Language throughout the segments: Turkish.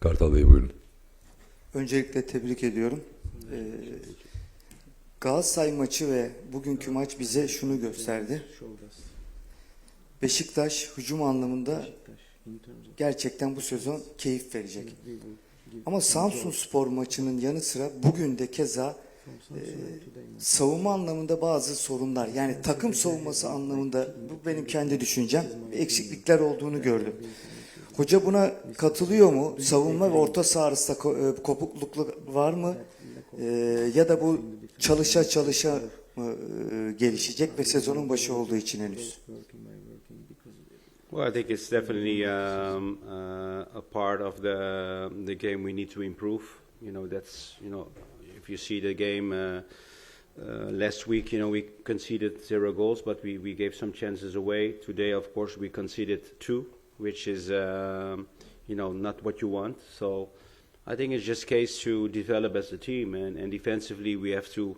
Kartal Bey buyurun. Öncelikle tebrik ediyorum. Ee, Galatasaray maçı ve bugünkü maç bize şunu gösterdi. Beşiktaş hücum anlamında gerçekten bu sezon keyif verecek. Ama Samsun Spor maçının yanı sıra bugün de keza e, savunma anlamında bazı sorunlar yani takım savunması anlamında bu benim kendi düşüncem eksiklikler olduğunu gördüm. Hoca buna katılıyor mu? Savunma ve orta saha arasında e, kopukluk var mı? E, ya da bu çalışa çalışa mı e, gelişecek ve sezonun başı olduğu için henüz. Well, I think it's definitely um, uh, a part of the the game we need to improve. You know, that's you know, if you see the game uh, uh, last week, you know, we conceded zero goals, but we, we gave some chances away. Today, of course, we conceded two, which is um, you know not what you want. So, I think it's just case to develop as a team, and, and defensively we have to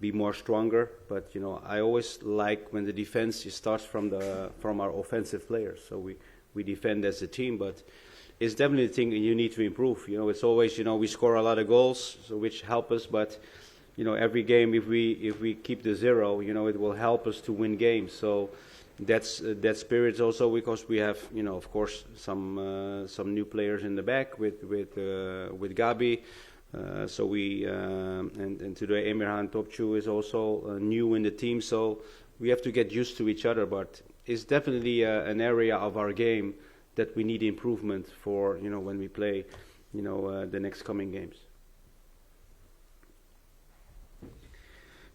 be more stronger. But you know, I always like when the defense starts from the from our offensive players. So we we defend as a team, but it's definitely a thing you need to improve. You know, it's always you know we score a lot of goals, so which help us, but you know every game if we if we keep the zero, you know it will help us to win games. So that's uh, that spirit also because we have you know of course some uh, some new players in the back with with uh, with Gabi. Uh, so we um, and, and today Emirhan Topçu is also uh, new in the team, so we have to get used to each other. But it's definitely uh, an area of our game that we need improvement for. You know when we play, you know uh, the next coming games.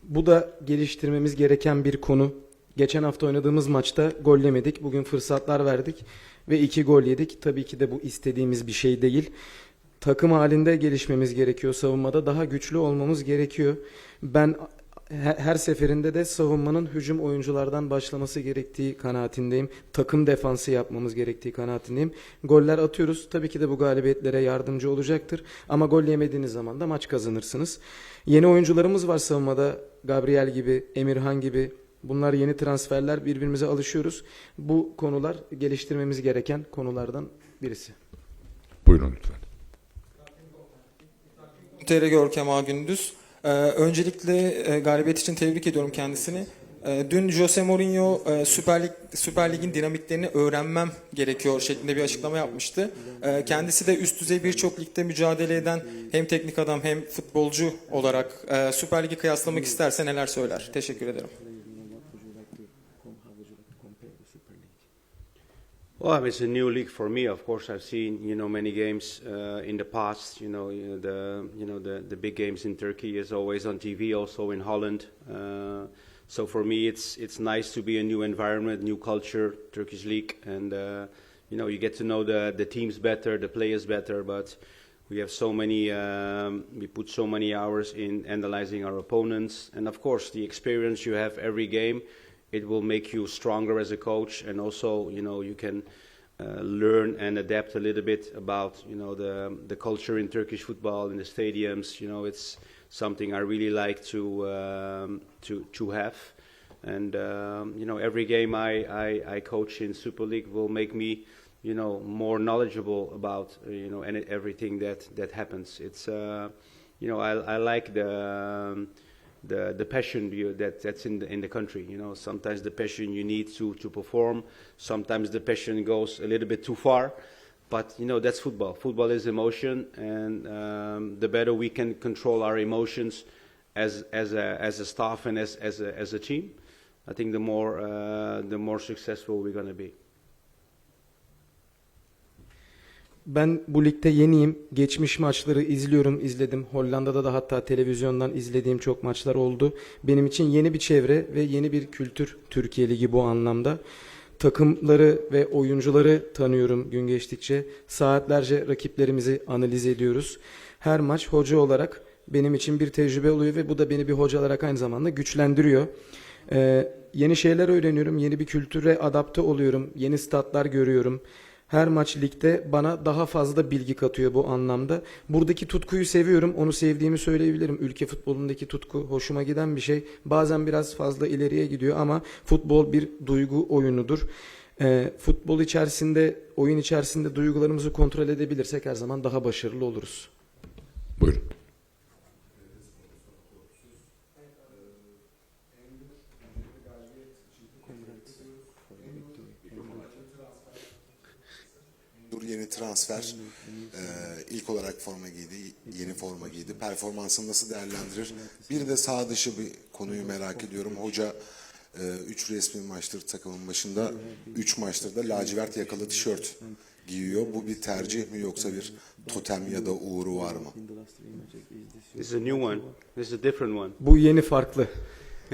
Bu da geliştirmemiz gereken bir konu. Geçen hafta oynadığımız maçta gol yemedik. Bugün fırsatlar verdik ve iki gol yedik. Tabii ki de bu istediğimiz bir şey değil. Takım halinde gelişmemiz gerekiyor. Savunmada daha güçlü olmamız gerekiyor. Ben he- her seferinde de savunmanın hücum oyunculardan başlaması gerektiği kanaatindeyim. Takım defansı yapmamız gerektiği kanaatindeyim. Goller atıyoruz. Tabii ki de bu galibiyetlere yardımcı olacaktır. Ama gol yemediğiniz zaman da maç kazanırsınız. Yeni oyuncularımız var savunmada. Gabriel gibi, Emirhan gibi. Bunlar yeni transferler. Birbirimize alışıyoruz. Bu konular geliştirmemiz gereken konulardan birisi. Buyurun lütfen. TR Görkem Gündüz. Ee, öncelikle e, galibiyet için tebrik ediyorum kendisini. Ee, dün Jose Mourinho e, Süper, Lig, Süper Lig'in dinamiklerini öğrenmem gerekiyor şeklinde bir açıklama yapmıştı. Ee, kendisi de üst düzey birçok ligde mücadele eden hem teknik adam hem futbolcu olarak e, Süper Lig'i kıyaslamak isterse neler söyler? Teşekkür ederim. Well, it's a new league for me. Of course, I've seen you know many games uh, in the past. You know you know, the you know the, the big games in Turkey is always on TV, also in Holland. Uh, so for me, it's it's nice to be a new environment, new culture, Turkish league, and uh, you know you get to know the the teams better, the players better. But we have so many, um, we put so many hours in analyzing our opponents, and of course the experience you have every game it will make you stronger as a coach and also you know you can uh, learn and adapt a little bit about you know the the culture in Turkish football in the stadiums. You know it's something I really like to um, to to have. And um, you know every game I, I, I coach in Super League will make me you know more knowledgeable about uh, you know everything that that happens. It's uh, you know I, I like the um, the the passion you, that that's in the in the country. You know, sometimes the passion you need to to perform. Sometimes the passion goes a little bit too far. But you know that's football. Football is emotion, and um, the better we can control our emotions as as a as a staff and as as a as a team, I think the more uh, the more successful we're going to be. Ben bu ligde yeniyim. Geçmiş maçları izliyorum, izledim. Hollanda'da da hatta televizyondan izlediğim çok maçlar oldu. Benim için yeni bir çevre ve yeni bir kültür Türkiye Ligi bu anlamda. Takımları ve oyuncuları tanıyorum gün geçtikçe. Saatlerce rakiplerimizi analiz ediyoruz. Her maç hoca olarak benim için bir tecrübe oluyor ve bu da beni bir hoca olarak aynı zamanda güçlendiriyor. Ee, yeni şeyler öğreniyorum, yeni bir kültüre adapte oluyorum, yeni statlar görüyorum. Her maç ligde bana daha fazla bilgi katıyor bu anlamda. Buradaki tutkuyu seviyorum. Onu sevdiğimi söyleyebilirim. Ülke futbolundaki tutku hoşuma giden bir şey. Bazen biraz fazla ileriye gidiyor ama futbol bir duygu oyunudur. e, futbol içerisinde, oyun içerisinde duygularımızı kontrol edebilirsek her zaman daha başarılı oluruz. Buyurun. Yeni transfer. Ee, ilk olarak forma giydi, yeni forma giydi. Performansını nasıl değerlendirir? Bir de sağ dışı bir konuyu merak ediyorum. Hoca 3 resmi maçtır takımın başında. 3 maçtır da lacivert yakalı tişört giyiyor. Bu bir tercih mi yoksa bir totem ya da uğru var mı? This is a new one. This is a different one. Bu yeni farklı.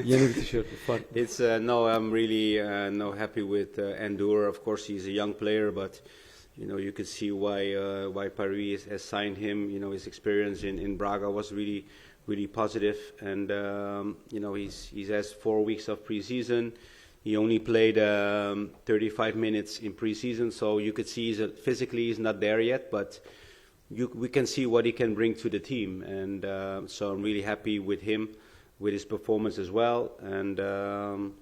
Yeni bir tişört. Farklı. It's uh, no, I'm really uh, no happy with uh, Endur. Of course, he's a young player, but you know you could see why uh, why Paris has signed him. You know his experience in, in Braga was really really positive. positive, and um, you know he's he's has four weeks of preseason. He only played um, 35 minutes in preseason, so you could see he's a, physically he's not there yet, but you, we can see what he can bring to the team, and uh, so I'm really happy with him, with his performance as well. And um,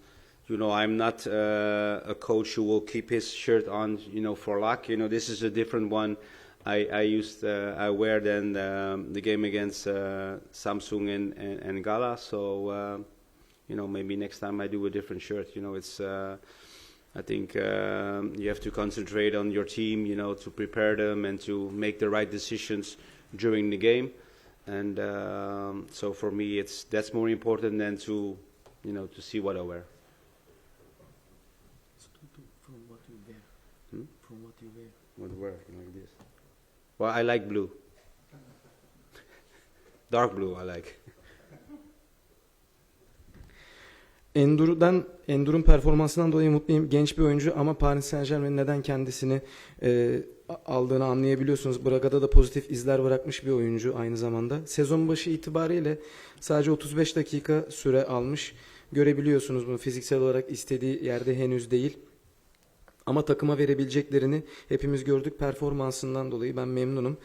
you know, I'm not uh, a coach who will keep his shirt on, you know, for luck. You know, this is a different one. I, I used uh, I wear than um, the game against uh, Samsung and, and, and Gala. So uh, you know, maybe next time I do a different shirt. You know, it's. Uh, I think um, you have to concentrate on your team, you know, to prepare them and to make the right decisions during the game. And um, so for me, it's that's more important than to, you know, to see what I wear. From what you wear. What I wear like this. Well, I like blue. Dark blue, I like. Endur'dan, Endur'un performansından dolayı mutluyum. Genç bir oyuncu ama Paris Saint Germain neden kendisini e, aldığını anlayabiliyorsunuz. Braga'da da pozitif izler bırakmış bir oyuncu aynı zamanda. Sezon başı itibariyle sadece 35 dakika süre almış. Görebiliyorsunuz bunu fiziksel olarak istediği yerde henüz değil. Ama takıma verebileceklerini hepimiz gördük. Performansından dolayı ben memnunum.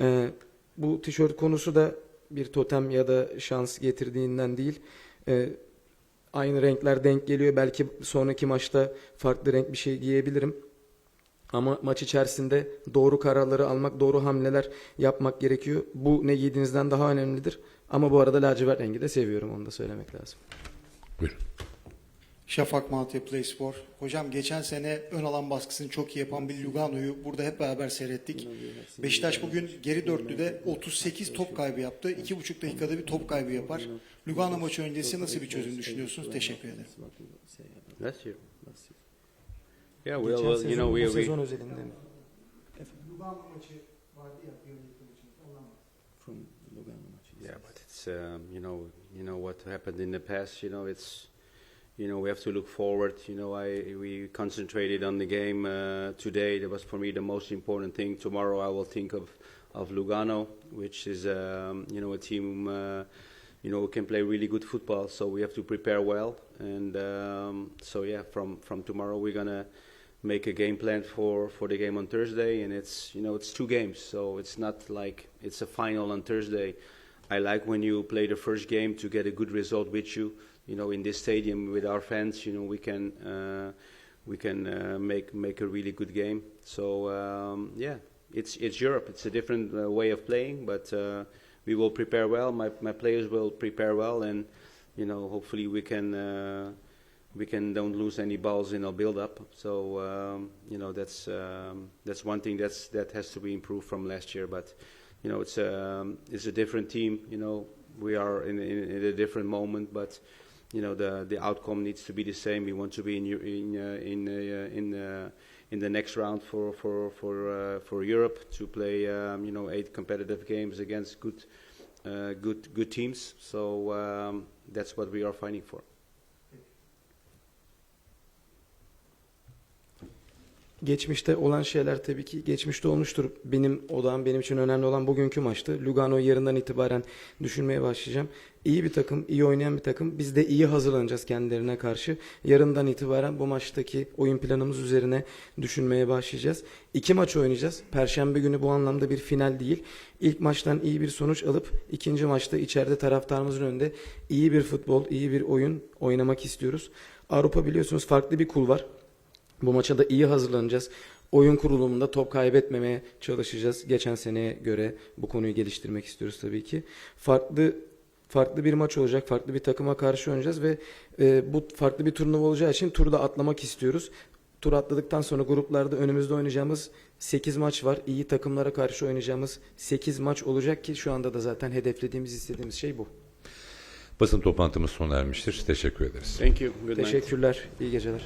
E, bu tişört konusu da bir totem ya da şans getirdiğinden değil. E, aynı renkler denk geliyor. Belki sonraki maçta farklı renk bir şey giyebilirim. Ama maç içerisinde doğru kararları almak, doğru hamleler yapmak gerekiyor. Bu ne giydiğinizden daha önemlidir. Ama bu arada lacivert rengi de seviyorum onu da söylemek lazım. Buyurun. Şafak Malatya Play Spor. Hocam geçen sene ön alan baskısını çok iyi yapan bir Lugano'yu burada hep beraber seyrettik. Beşiktaş bugün geri dörtlüde 38 top kaybı yaptı. 2,5 dakikada bir top kaybı yapar. Lugano maçı öncesi nasıl bir çözüm düşünüyorsunuz? Teşekkür ederim. Last year. Yeah, well, Geçen well, sezon, you know, we, we sezon özelinde mi? Yeah, but it's um, you know you know what happened in the past. You know it's you know we have to look forward. You know I we concentrated on the game uh, today. That was for me the most important thing. Tomorrow I will think of of Lugano, which is um, you know a team uh, you know can play really good football. So we have to prepare well. And um, so yeah, from from tomorrow we're gonna make a game plan for for the game on Thursday. And it's you know it's two games, so it's not like it's a final on Thursday. I like when you play the first game to get a good result with you. You know, in this stadium with our fans, you know, we can uh, we can uh, make make a really good game. So um, yeah, it's it's Europe. It's a different uh, way of playing, but uh, we will prepare well. My my players will prepare well, and you know, hopefully we can. Uh, we can don't lose any balls in our build up. So um, you know that's um, that's one thing that's that has to be improved from last year. But you know it's um, it's a different team. You know we are in, in, in a different moment, but you know the the outcome needs to be the same. We want to be in in uh, in uh, in uh, in the next round for for for uh, for Europe to play um, you know eight competitive games against good uh, good good teams. So um, that's what we are fighting for. Geçmişte olan şeyler tabii ki geçmişte olmuştur. Benim odağım benim için önemli olan bugünkü maçtı. Lugano'yu yarından itibaren düşünmeye başlayacağım. İyi bir takım, iyi oynayan bir takım. Biz de iyi hazırlanacağız kendilerine karşı. Yarından itibaren bu maçtaki oyun planımız üzerine düşünmeye başlayacağız. İki maç oynayacağız. Perşembe günü bu anlamda bir final değil. İlk maçtan iyi bir sonuç alıp ikinci maçta içeride taraftarımızın önünde iyi bir futbol, iyi bir oyun oynamak istiyoruz. Avrupa biliyorsunuz farklı bir kul var. Bu maça da iyi hazırlanacağız. Oyun kurulumunda top kaybetmemeye çalışacağız. Geçen seneye göre bu konuyu geliştirmek istiyoruz tabii ki. Farklı farklı bir maç olacak. Farklı bir takıma karşı oynayacağız ve e, bu farklı bir turnuva olacağı için turda atlamak istiyoruz. Tur atladıktan sonra gruplarda önümüzde oynayacağımız 8 maç var. İyi takımlara karşı oynayacağımız 8 maç olacak ki şu anda da zaten hedeflediğimiz, istediğimiz şey bu. Basın toplantımız sona ermiştir. Teşekkür ederiz. Thank you. Good night. Teşekkürler. İyi geceler.